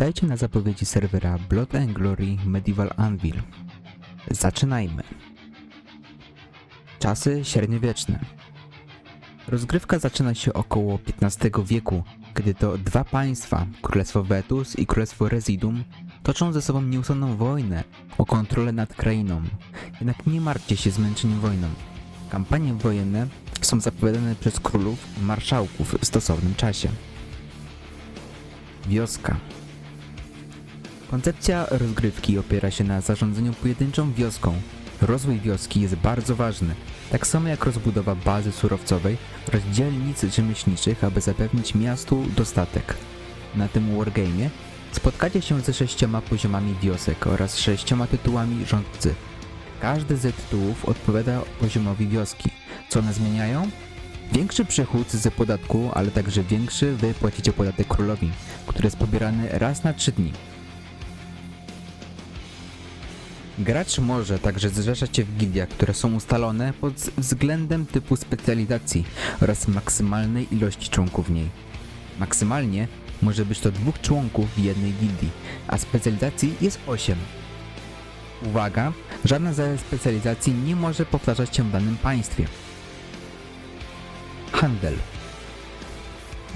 Witajcie na zapowiedzi serwera Blood and Glory Medieval Anvil. Zaczynajmy. Czasy średniowieczne. Rozgrywka zaczyna się około XV wieku, kiedy to dwa państwa, Królestwo Vetus i Królestwo Residum, toczą ze sobą nieustanną wojnę o kontrolę nad krainą. Jednak nie martwcie się zmęczeniem wojną. Kampanie wojenne są zapowiadane przez królów i marszałków w stosownym czasie. Wioska. Koncepcja rozgrywki opiera się na zarządzaniu pojedynczą wioską. Rozwój wioski jest bardzo ważny, tak samo jak rozbudowa bazy surowcowej oraz dzielnic rzemieślniczych, aby zapewnić miastu dostatek. Na tym wargamie spotkacie się ze sześcioma poziomami wiosek oraz sześcioma tytułami rządcy. Każdy z tytułów odpowiada poziomowi wioski. Co one zmieniają? Większy przychód z podatku, ale także większy wy płacicie podatek królowi, który jest pobierany raz na 3 dni. Gracz może także zrzeszać się w gildiach, które są ustalone pod względem typu specjalizacji oraz maksymalnej ilości członków w niej. Maksymalnie może być to dwóch członków w jednej gildii, a specjalizacji jest 8. Uwaga, żadna ze specjalizacji nie może powtarzać się w danym państwie. Handel.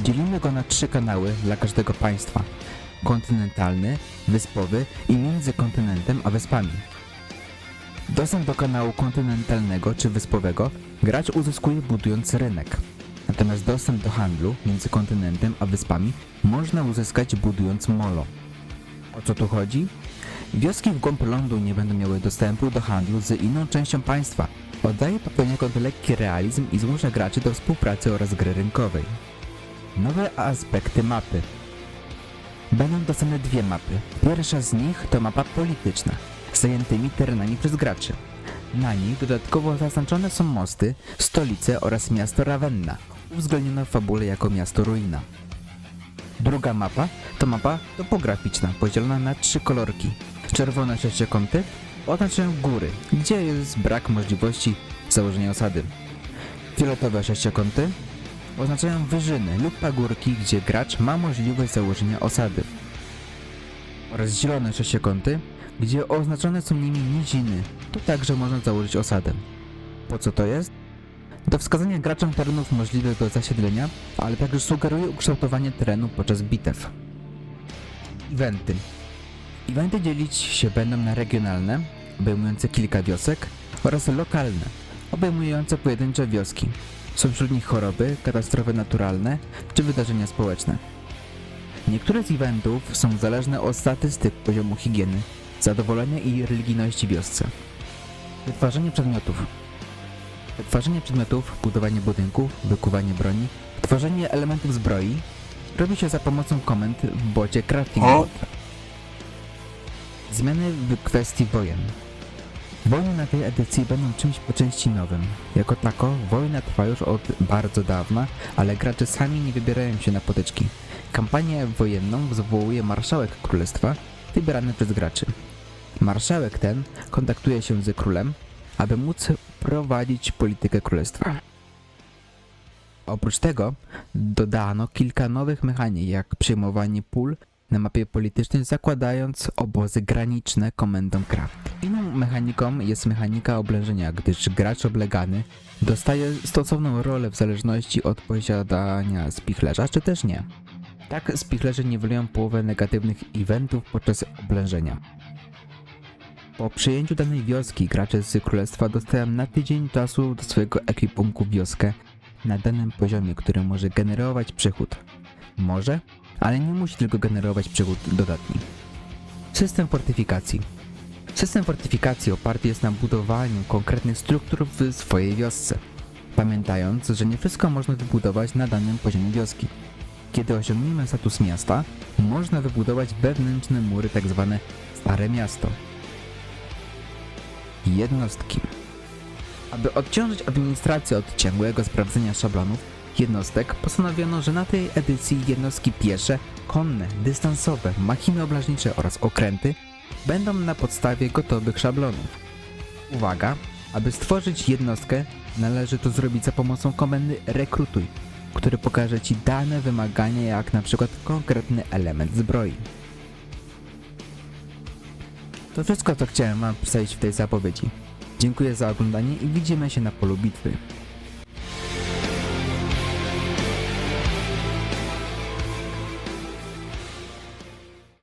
Dzielimy go na trzy kanały dla każdego państwa. Kontynentalny, wyspowy i między kontynentem a wyspami. Dostęp do kanału kontynentalnego czy wyspowego gracz uzyskuje budując rynek. Natomiast dostęp do handlu między kontynentem a wyspami można uzyskać budując molo. O co tu chodzi? Wioski w głąb lądu nie będą miały dostępu do handlu z inną częścią państwa. Oddaje poniekąd lekki realizm i zmusza graczy do współpracy oraz gry rynkowej. Nowe aspekty mapy. Będą dostępne dwie mapy. Pierwsza z nich to mapa polityczna, zajętymi terenami przez graczy. Na niej dodatkowo zaznaczone są mosty, stolice oraz miasto Ravenna, uwzględnione w fabule jako miasto ruina. Druga mapa to mapa topograficzna, podzielona na trzy kolorki. Czerwone sześciokąty oznaczają góry, gdzie jest brak możliwości założenia osady. Fioletowe sześciokąty oznaczają wyżyny lub pagórki, gdzie gracz ma możliwość założenia osady. Oraz zielone sześciokąty, gdzie oznaczone są nimi niziny. Tu także można założyć osadę. Po co to jest? Do wskazania graczom terenów możliwych do zasiedlenia, ale także sugeruje ukształtowanie terenu podczas bitew. Eventy. Eventy dzielić się będą na regionalne, obejmujące kilka wiosek, oraz lokalne, obejmujące pojedyncze wioski. Są wśród nich choroby, katastrofy naturalne czy wydarzenia społeczne. Niektóre z eventów są zależne od statystyk poziomu higieny, zadowolenia i religijności wiosce. Wytwarzanie przedmiotów. Wytwarzanie przedmiotów, budowanie budynków, wykuwanie broni, tworzenie elementów zbroi robi się za pomocą komend w bocie Crafting Bot. Zmiany w kwestii wojen. Wojny na tej edycji będą czymś po części nowym. Jako tako, wojna trwa już od bardzo dawna, ale gracze sami nie wybierają się na potyczki. Kampanię wojenną zwołuje marszałek królestwa, wybierany przez graczy. Marszałek ten kontaktuje się z królem, aby móc prowadzić politykę królestwa. Oprócz tego dodano kilka nowych mechanik, jak przyjmowanie pól na mapie politycznej, zakładając obozy graniczne komendą Kraft. Inną mechaniką jest mechanika oblężenia, gdyż gracz oblegany dostaje stosowną rolę w zależności od posiadania spichlerza, czy też nie. Tak spichlerze niwelują połowę negatywnych eventów podczas oblężenia. Po przyjęciu danej wioski gracze z królestwa dostają na tydzień czasu do swojego ekwipunku wioskę na danym poziomie, który może generować przychód. Może, ale nie musi tylko generować przychód dodatni. System fortyfikacji. System fortyfikacji oparty jest na budowaniu konkretnych struktur w swojej wiosce, pamiętając, że nie wszystko można wybudować na danym poziomie wioski. Kiedy osiągniemy status miasta, można wybudować wewnętrzne mury, tak zwane stare miasto. Jednostki. Aby odciążyć administrację od ciągłego sprawdzenia szablonów jednostek, postanowiono, że na tej edycji jednostki piesze, konne, dystansowe, machiny oblażnicze oraz okręty będą na podstawie gotowych szablonów. Uwaga! Aby stworzyć jednostkę, należy to zrobić za pomocą komendy rekrutuj, który pokaże Ci dane wymagania jak na przykład konkretny element zbroi. To wszystko co chciałem wam przedstawić w tej zapowiedzi. Dziękuję za oglądanie i widzimy się na polu bitwy.